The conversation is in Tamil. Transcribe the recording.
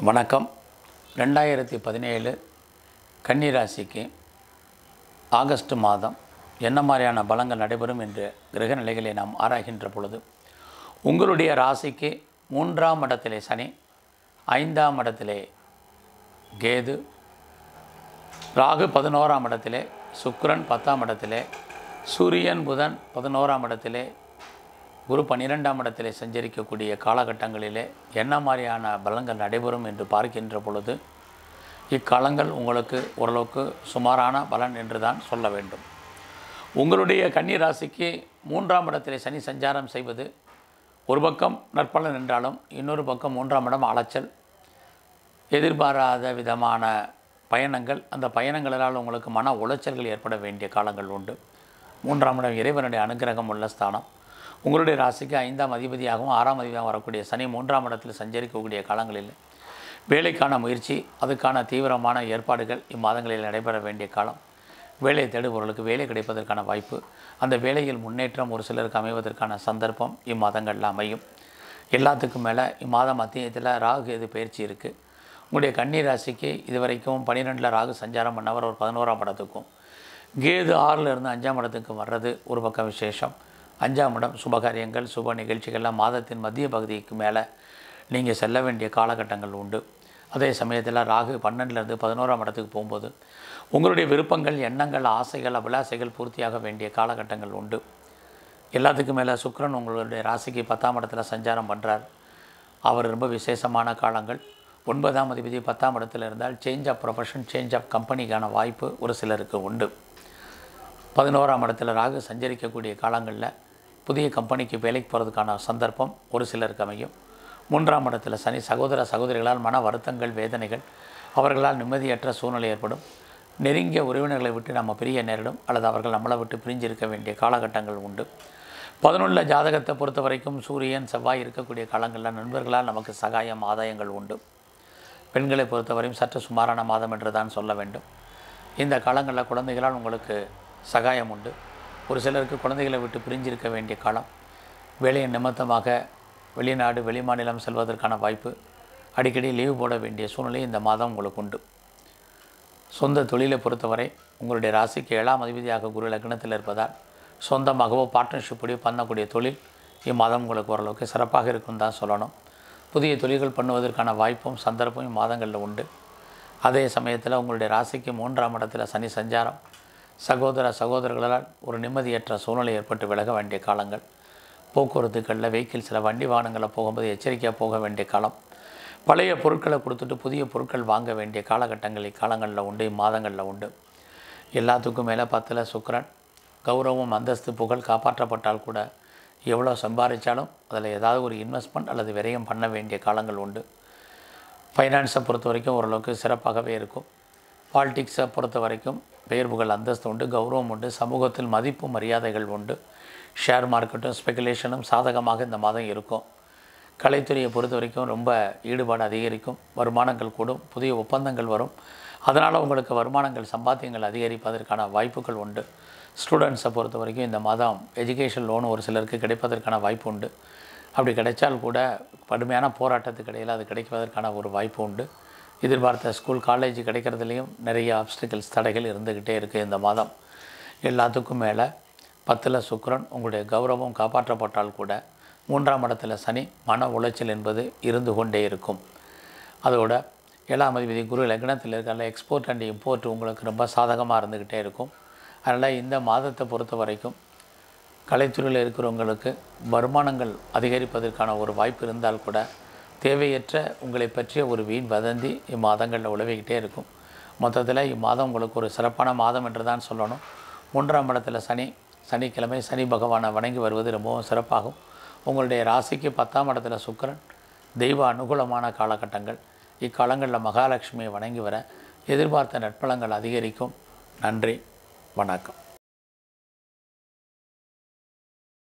வணக்கம். ரெண்டாயிரத்தி பதினேழு கன்னிராசிக்கு ஆகஸ்ட் மாதம் என்ன மாதிரியான பலங்கள் நடைபெறும் என்று கிரக நிலைகளை நாம் ஆராய்கின்ற பொழுது உங்களுடைய ராசிக்கு மூன்றாம் இடத்திலே சனி ஐந்தாம் இடத்திலே கேது ராகு பதினோராம் இடத்திலே சுக்ரன் பத்தாம் இடத்திலே சூரியன் புதன் பதினோராம் இடத்திலே குரு பன்னிரெண்டாம் இடத்திலே சஞ்சரிக்கக்கூடிய காலகட்டங்களிலே என்ன மாதிரியான பலங்கள் நடைபெறும் என்று பார்க்கின்ற பொழுது இக்காலங்கள் உங்களுக்கு ஓரளவுக்கு சுமாரான பலன் என்று தான் சொல்ல வேண்டும். உங்களுடைய கன்னி ராசிக்கு மூன்றாம் இடத்திலே சனி சஞ்சாரம் செய்வது ஒரு பக்கம் நற்பலன் என்றாலும் இன்னொரு பக்கம் மூன்றாம் இடம் அலைச்சல். எதிர்பாராத விதமான பயணங்கள் அந்த பயணங்களால் உங்களுக்கு மன உளைச்சல்கள் ஏற்பட வேண்டிய காலங்கள் உண்டு. மூன்றாம் இடம் இறைவனுடைய அனுகிரகம் உள்ள ஸ்தானம். உங்களுடைய ராசிக்கு ஐந்தாம் அதிபதியாகவும் ஆறாம் அதிபதியாகவும் வரக்கூடிய சனி மூன்றாம் இடத்தில் சஞ்சரிக்கக்கூடிய காலங்களில் வேலைக்கான முயற்சி அதுக்கான தீவிரமான ஏற்பாடுகள் இம்மாதங்களில் நடைபெற வேண்டிய காலம். வேலை தேடுபவர்களுக்கு வேலை கிடைப்பதற்கான வாய்ப்பு அந்த வேலையில் முன்னேற்றம் ஒரு சிலருக்கு அமைவதற்கான சந்தர்ப்பம் இம்மாதங்களில் அமையும். எல்லாத்துக்கும் மேலே இம்மாதம் மத்தியத்தில் ராகு எது பயிற்சி இருக்குது உங்களுடைய கன்னி ராசிக்கு இதுவரைக்கும் பன்னிரெண்டில் ராகு சஞ்சாரம் பண்ணவர் ஒரு பதினோராம் இடத்துக்கும் கேது ஆறில் இருந்து அஞ்சாம் இடத்துக்கு வர்றது ஒரு பக்கம் விசேஷம். அஞ்சாம் இடம் சுபகாரியங்கள் சுப நிகழ்ச்சிகள்லாம் மாதத்தின் மத்திய பகுதிக்கு மேலே நீங்கள் செல்ல வேண்டிய காலகட்டங்கள் உண்டு. அதே சமயத்தில் ராகு பன்னெண்டுலேருந்து பதினோராம் இடத்துக்கு போகும்போது உங்களுடைய விருப்பங்கள் எண்ணங்கள் ஆசைகள் அபிலாசைகள் பூர்த்தியாக வேண்டிய காலகட்டங்கள் உண்டு. எல்லாத்துக்கும் மேலே சுக்ரன் உங்களுடைய ராசிக்கு பத்தாம் இடத்துல சஞ்சாரம் பண்ணுறார் அவர் ரொம்ப விசேஷமான காலங்கள். ஒன்பதாம் அதிபதி பத்தாம் இடத்துல இருந்தால் change of profession change of கம்பெனிக்கான வாய்ப்பு ஒரு சிலருக்கு உண்டு. பதினோராம் இடத்துல ராகு சஞ்சரிக்கக்கூடிய காலங்களில் புதிய கம்பெனிக்கு வேலைக்கு போகிறதுக்கான சந்தர்ப்பம் ஒரு சிலருக்கு அமையும். மூன்றாம் இடத்துல சனி சகோதர சகோதரிகளால் மன வருத்தங்கள் வேதனைகள் அவர்களால் நிம்மதியற்ற சூழ்நிலை ஏற்படும். நெருங்கிய உறவினர்களை விட்டு நம்ம பிரிய நேரிடும் அல்லது அவர்கள் நம்மளை விட்டு பிரிஞ்சிருக்க வேண்டிய காலகட்டங்கள் உண்டு. பதினொன்றில் ஜாதகத்தை பொறுத்த வரைக்கும் சூரியன் செவ்வாய் இருக்கக்கூடிய காலங்களில் நண்பர்களால் நமக்கு சகாயம் ஆதாயங்கள் உண்டு. பெண்களை பொறுத்தவரையும் சற்று சுமாரான மாதம் என்று தான் சொல்ல வேண்டும். இந்த காலங்களில் குழந்தைகளால் உங்களுக்கு சகாயம் உண்டு. ஒரு சிலருக்கு குழந்தைகளை விட்டு பிரிஞ்சிருக்க வேண்டிய காலம் வேலையின் நிமித்தமாக வெளிநாடு வெளிமாநிலம் செல்வதற்கான வாய்ப்பு அடிக்கடி லீவு போட வேண்டிய சூழ்நிலை இந்த மாதம் உங்களுக்கு உண்டு. சொந்த தொழிலை பொறுத்தவரை உங்களுடைய ராசிக்கு ஏழாம் அதிபதியாக குரு லக்னத்தில் இருப்பதால் சொந்தமாகவோ பார்ட்னர்ஷிப்படியோ பண்ணக்கூடிய தொழில் இம்மாதம் உங்களுக்கு ஓரளவுக்கு சிறப்பாக இருக்கும் தான் சொல்லணும். புதிய தொழில்கள் பண்ணுவதற்கான வாய்ப்பும் சந்தர்ப்பமும் மாதங்களில் உண்டு. அதே சமயத்தில் உங்களுடைய ராசிக்கு மூன்றாம் இடத்தில் சனி சஞ்சாரம் சகோதர சகோதரர்களால் ஒரு நிம்மதியற்ற சூழ்நிலை ஏற்பட்டு விலக வேண்டிய காலங்கள். போக்குவரத்துக்களில் வெஹிக்கிள்ஸில் வண்டி வாகனங்களில் போகும்போது எச்சரிக்கையாக போக வேண்டிய காலம். பழைய பொருட்களை கொடுத்துட்டு புதிய பொருட்கள் வாங்க வேண்டிய காலகட்டங்கள் இக்காலங்களில் உண்டு இம்மாதங்களில் உண்டு. எல்லாத்துக்கும் மேலே பத்தில் சுக்கரன். கௌரவம் அந்தஸ்து புகழ் காப்பாற்றப்பட்டால் கூட எவ்வளோ சம்பாதிச்சாலும் அதில் ஏதாவது ஒரு இன்வெஸ்ட்மெண்ட் அல்லது விரயம் பண்ண வேண்டிய காலங்கள் உண்டு. ஃபைனான்ஸை பொறுத்த வரைக்கும் ஓரளவுக்கு சிறப்பாகவே இருக்கும். பாலிட்டிக்ஸை பொறுத்த வரைக்கும் பெயர் புகழ் அந்தஸ்து உண்டு கௌரவம் உண்டு சமூகத்தில் மதிப்பு மரியாதைகள் உண்டு. ஷேர் மார்க்கெட்டும் ஸ்பெகுலேஷனும் சாதகமாக இந்த மாதம் இருக்கும். கலைத்துறையை பொறுத்த வரைக்கும் ரொம்ப ஈடுபாடு அதிகரிக்கும். வருமானங்கள் கூடும் புதிய ஒப்பந்தங்கள் வரும். அதனால் உங்களுக்கு வருமானங்கள் சம்பாத்தியங்கள் அதிகரிப்பதற்கான வாய்ப்புகள் உண்டு. ஸ்டூடெண்ட்ஸை பொறுத்த வரைக்கும் இந்த மாதம் எஜுகேஷன் லோன் ஒரு சிலருக்கு கிடைப்பதற்கான வாய்ப்பு உண்டு. அப்படி கிடைச்சால் கூட கடுமையான போராட்டத்துக்கு இடையில் அது கிடைப்பதற்கான ஒரு வாய்ப்பு உண்டு. எதிர்பார்த்த ஸ்கூல் காலேஜ் கிடைக்கிறதுலையும் நிறைய ஆப்ஸ்டிக்கல்ஸ் தடைகள் இருந்துக்கிட்டே இருக்குது இந்த மாதம். எல்லாத்துக்கும் மேலே பத்தில் சுக்கரன் உங்களுடைய கௌரவம் காப்பாற்றப்பட்டால் கூட மூன்றாம் இடத்துல சனி மன உளைச்சல் என்பது இருந்து கொண்டே இருக்கும். அதோட ஏழாம் அதிபதி குரு லக்னத்தில் இருக்கிற எக்ஸ்போர்ட் அண்ட் இம்போர்ட் உங்களுக்கு ரொம்ப சாதகமாக இருந்துக்கிட்டே இருக்கும். அதனால் இந்த மாதத்தை பொறுத்த வரைக்கும் கலைத்துறையில் இருக்கிறவங்களுக்கு வருமானங்கள் அதிகரிப்பதற்கான ஒரு வாய்ப்பு இருந்தால் கூட தேவையற்ற உங்களை பற்றிய ஒரு வீண் வதந்தி இம்மாதங்களில் உழவிக்கிட்டே இருக்கும். மொத்தத்தில் இம்மாதம் உங்களுக்கு ஒரு சிறப்பான மாதம் என்று தான் சொல்லணும். மூன்றாம் இடத்துல சனி சனிக்கிழமை சனி பகவானை வணங்கி வருவது ரொம்பவும் சிறப்பாகும். உங்களுடைய ராசிக்கு பத்தாம் இடத்துல சுக்கிரன் தெய்வ அனுகூலமான காலகட்டங்கள். இக்காலங்களில் மகாலட்சுமியை வணங்கி வர எதிர்பார்த்த நட்பலங்கள் அதிகரிக்கும். நன்றி வணக்கம்.